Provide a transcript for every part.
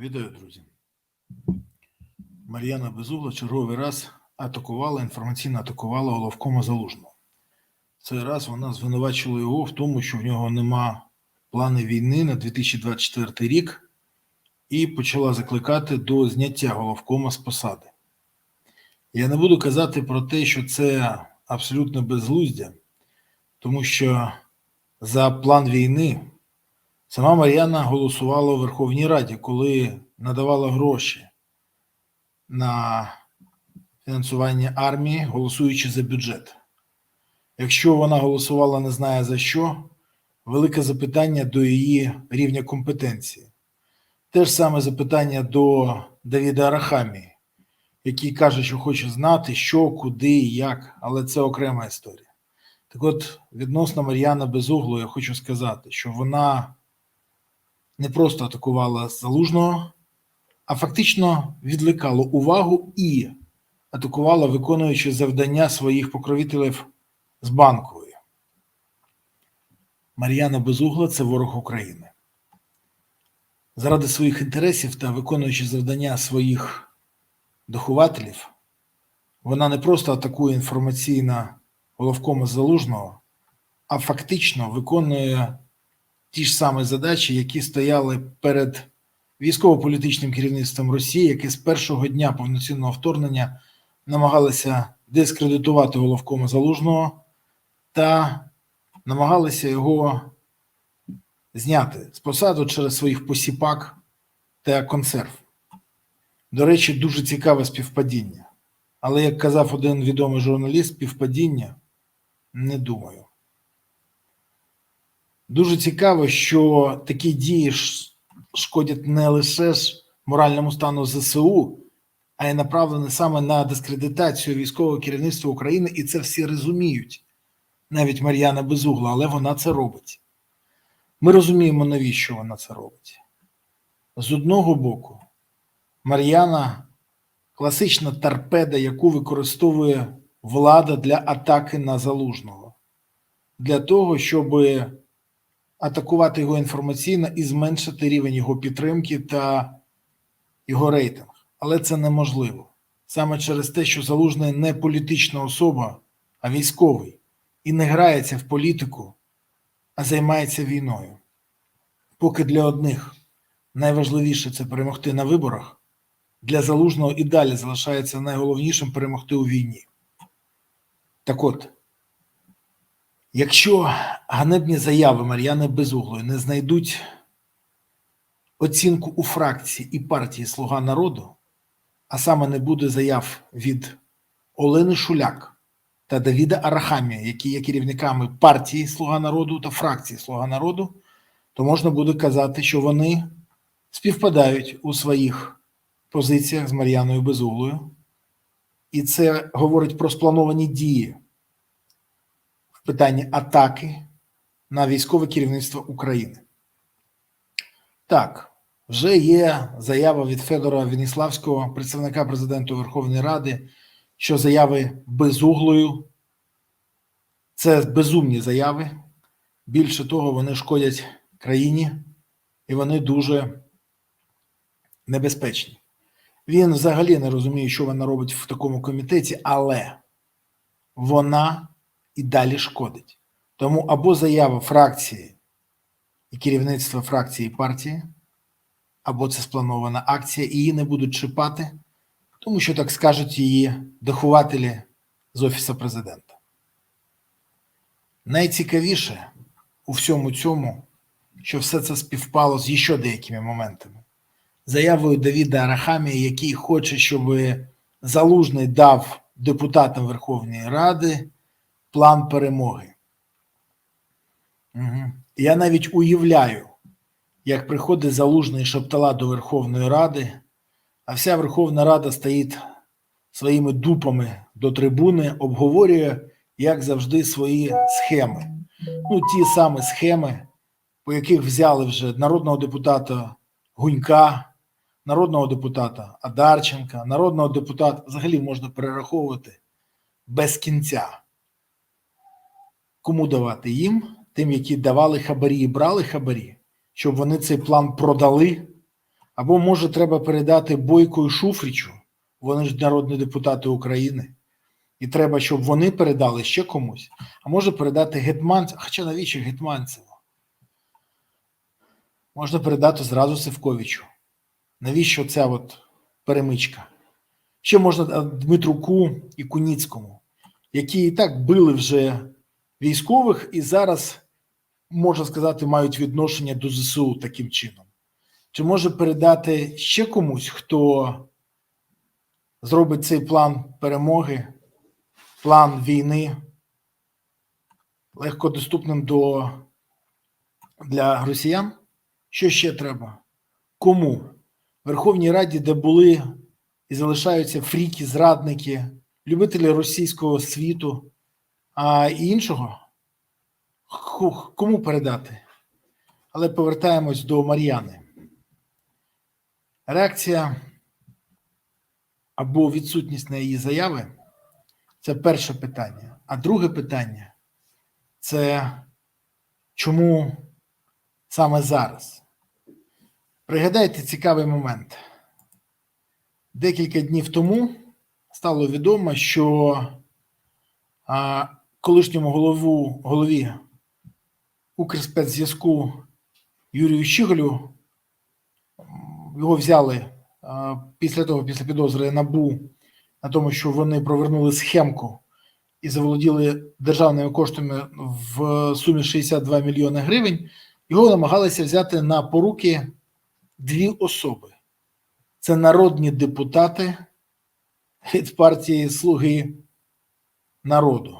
Вітаю, друзі. Мар'яна Безугла черговий раз атакувала, інформаційно атакувала головкома Залужного. Цей раз вона звинувачила його в тому, що в нього нема плану війни на 2024 рік, і почала закликати до зняття головкома з посади. Я не буду казати про те, що це абсолютно безглуздя, тому що за план війни Сама Мар'яна голосувала у Верховній Раді, коли надавала гроші на фінансування армії, голосуючи за бюджет. Якщо вона голосувала не знає за що, велике запитання до її рівня компетенції. Те ж саме запитання до Давіда Арахамії, який каже, що хоче знати, що, куди і як, але це окрема історія. Так от, відносно Мар'яна Безуглу, я хочу сказати, що вона не просто атакувала залужного, а фактично відвлекала увагу і атакувала, виконуючи завдання своїх покровителів з банкової. Мар'яна Безугла це ворог України. Заради своїх інтересів та виконуючи завдання своїх дохователів, вона не просто атакує інформаційно головкома залужного, а фактично виконує ті ж самі задачі, які стояли перед військово-політичним керівництвом Росії, яке з першого дня повноцінного вторгнення намагалися дискредитувати головкома залужного та намагалися його зняти з посаду через своїх посіпак та консерв. До речі, дуже цікаве співпадіння. Але, як казав один відомий журналіст, співпадіння не думаю. Дуже цікаво, що такі дії шкодять не лише ж моральному стану ЗСУ, а й направлені саме на дискредитацію військового керівництва України, і це всі розуміють. Навіть Мар'яна Безугла, але вона це робить. Ми розуміємо, навіщо вона це робить. З одного боку, Мар'яна класична торпеда, яку використовує влада для атаки на залужного, для того, щоб атакувати його інформаційно і зменшити рівень його підтримки та його рейтинг. Але це неможливо. Саме через те, що Залужний не політична особа, а військовий, і не грається в політику, а займається війною. Поки для одних найважливіше це перемогти на виборах, для Залужного і далі залишається найголовнішим перемогти у війні. Так от, Якщо ганебні заяви Мар'яни Безуглої не знайдуть оцінку у фракції і партії Слуга народу, а саме не буде заяв від Олени Шуляк та Давіда Арахамія, які є керівниками партії Слуга народу та фракції Слуга народу, то можна буде казати, що вони співпадають у своїх позиціях з Мар'яною Безуглою, і це говорить про сплановані дії в питанні атаки на військове керівництво України. Так, вже є заява від Федора Веніславського, представника президента Верховної Ради, що заяви безуглою це безумні заяви. Більше того, вони шкодять країні і вони дуже небезпечні. Він взагалі не розуміє, що вона робить в такому комітеті, але вона і далі шкодить. Тому або заява фракції і керівництва фракції і партії, або це спланована акція, і її не будуть чіпати, тому що так скажуть її дохователі з Офісу президента. Найцікавіше у всьому цьому, що все це співпало з ще деякими моментами. Заявою Давіда Арахамія, який хоче, щоб Залужний дав депутатам Верховної Ради план перемоги. Угу. Я навіть уявляю, як приходить залужний шептала до Верховної Ради, а вся Верховна Рада стоїть своїми дупами до трибуни, обговорює, як завжди, свої схеми. Ну, ті самі схеми, по яких взяли вже народного депутата Гунька, народного депутата Адарченка, народного депутата взагалі можна перераховувати без кінця кому давати їм, тим, які давали хабарі і брали хабарі, щоб вони цей план продали, Або може треба передати Бойку і Шуфрічу, вони ж народні депутати України, і треба, щоб вони передали ще комусь. А може передати гетманцю, хоча навіщо гетманцеву? Можна передати зразу Севковичу. Навіщо ця от перемичка? Ще можна Дмитруку і Куніцькому, які і так били вже військових і зараз, можна сказати, мають відношення до ЗСУ таким чином. Чи може передати ще комусь, хто зробить цей план перемоги, план війни легкодоступним до, для росіян? Що ще треба? Кому? Верховній Раді, де були і залишаються фріки, зрадники, любителі російського світу, а іншого? Кому передати? Але повертаємось до Мар'яни. Реакція або відсутність на її заяви це перше питання. А друге питання це чому саме зараз? Пригадайте цікавий момент. Декілька днів тому стало відомо, що колишньому голову, голові Укрспецзв'язку Юрію Щиголю його взяли після того, після підозри НАБУ на тому, що вони провернули схемку і заволоділи державними коштами в сумі 62 мільйони гривень. Його намагалися взяти на поруки дві особи. Це народні депутати від партії Слуги народу.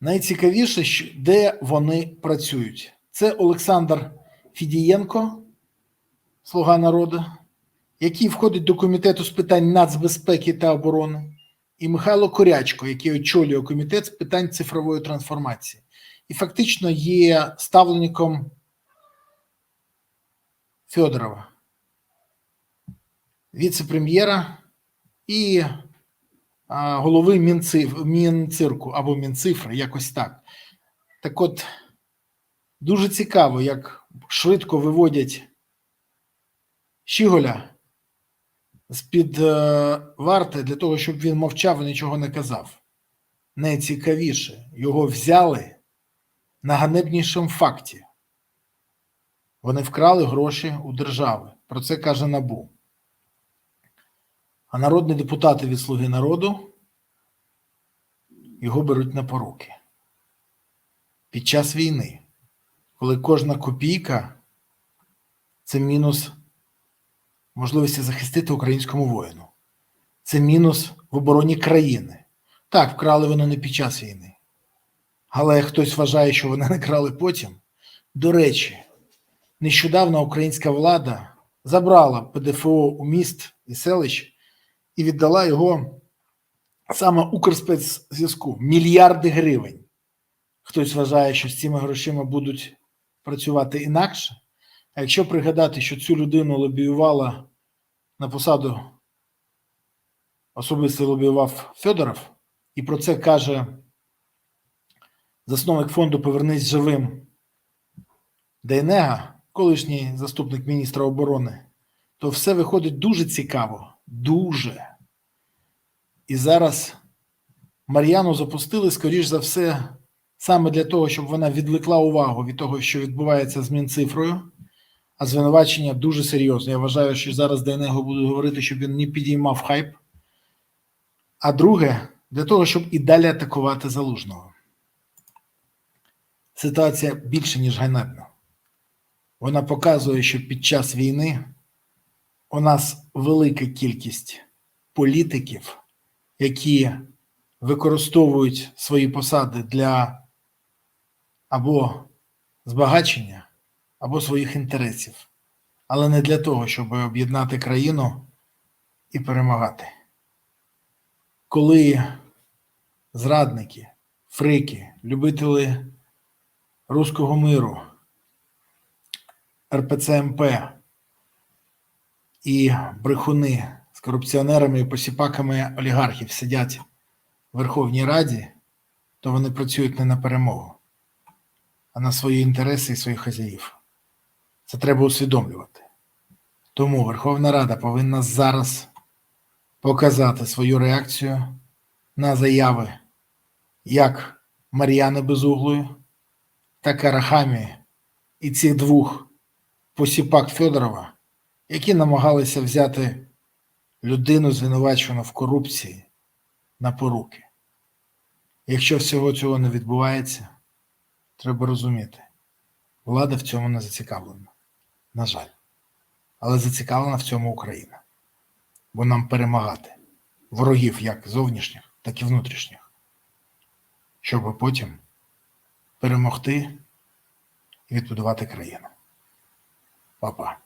Найцікавіше, де вони працюють. Це Олександр Фідієнко, Слуга народу, який входить до комітету з питань нацбезпеки та оборони, і Михайло Корячко, який очолює комітет з питань цифрової трансформації, і фактично є ставленником Федорова, віце-прем'єра і голови Мінциф, Мінцирку або Мінцифри, якось так. Так от, дуже цікаво, як швидко виводять Щіголя з-під е, варти для того, щоб він мовчав і нічого не казав. Найцікавіше, його взяли на ганебнішому факті. Вони вкрали гроші у держави. Про це каже Набу. А народні депутати від Слуги народу його беруть на поруки. Під час війни, коли кожна копійка це мінус можливості захистити українському воїну. Це мінус в обороні країни. Так, вкрали вони не під час війни. Але хтось вважає, що вони не крали потім. До речі, нещодавно українська влада забрала ПДФО у міст і селищ і віддала його саме Укрспецзв'язку мільярди гривень. Хтось вважає, що з цими грошима будуть працювати інакше. А якщо пригадати, що цю людину лобіювала на посаду особисто лобіював Федоров, і про це каже засновник фонду Повернись живим Дейнега, колишній заступник міністра оборони, то все виходить дуже цікаво. Дуже. І зараз Мар'яну запустили, скоріш за все, саме для того, щоб вона відвлекла увагу від того, що відбувається з Мінцифрою. А звинувачення дуже серйозне. Я вважаю, що зараз Дейнего будуть говорити, щоб він не підіймав хайп. А друге, для того, щоб і далі атакувати залужного. Ситуація більше, ніж ганебна. Вона показує, що під час війни у нас велика кількість політиків, які використовують свої посади для або збагачення, або своїх інтересів, але не для того, щоб об'єднати країну і перемагати. Коли зрадники, фрики, любителі руського миру, РПЦМП і брехуни з корупціонерами і посіпаками олігархів сидять в Верховній Раді, то вони працюють не на перемогу, а на свої інтереси і своїх хазяїв. Це треба усвідомлювати. Тому Верховна Рада повинна зараз показати свою реакцію на заяви як Мар'яни Безуглої, так і Рахамії і цих двох посіпак Федорова, які намагалися взяти людину, звинувачену в корупції, на поруки. Якщо всього цього не відбувається, треба розуміти, влада в цьому не зацікавлена. На жаль. Але зацікавлена в цьому Україна. Бо нам перемагати ворогів як зовнішніх, так і внутрішніх, щоб потім перемогти і відбудувати країну. Па-па.